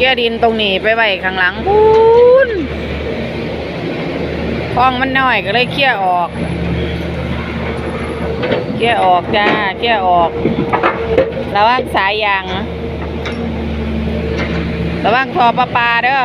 เคลียดินตรงนี้ไปไว้ข้างหลังพูนคลองมันน้อยก็เลยเคลียออกเคลียออกจ้าเคลียออกระวังสายยางนะระวังทอปลาปลาเด้อ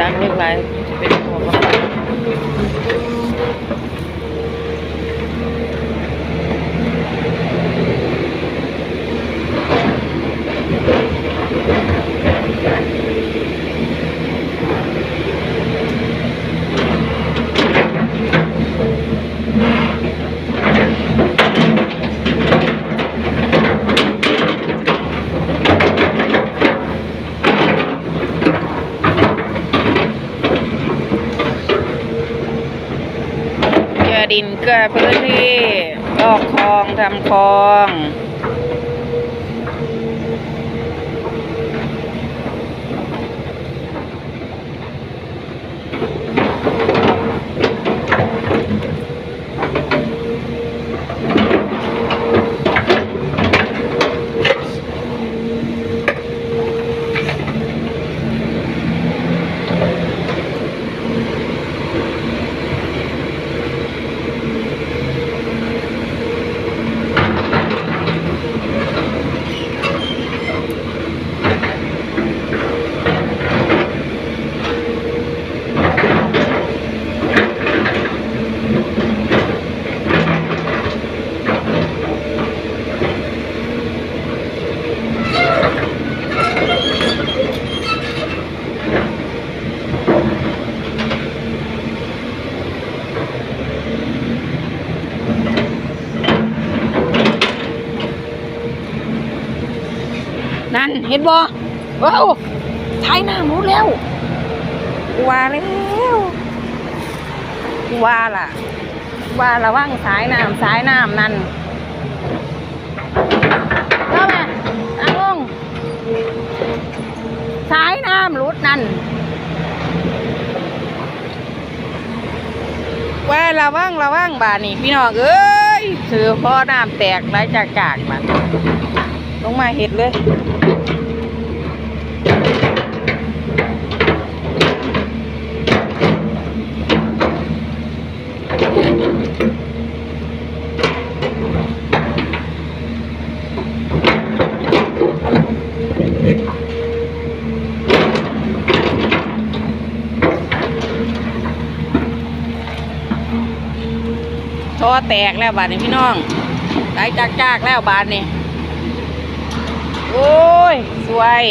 ตักเลือดินเกลือพื้นที่ลอกคลองทำคลอง นั่นเห็นบ่ว้าวท้ายหน้ามูแล้วกูว่าแล้วกูว่าล่ะกูว่าระวังสายน้ำสายน้ำนั่นเข้ามาตั้งลงสายน้ำรุดนั่น ว่าระวังระวังบานี่พี่น้องเอ้ยถือพ่อน้ำแตกไหลจากกากมันลงมาเห็ดเลย ท่อแตกแล้วบาดนี้พี่น้องไหลจากจากแล้วบาดนี้โอ้ย สวย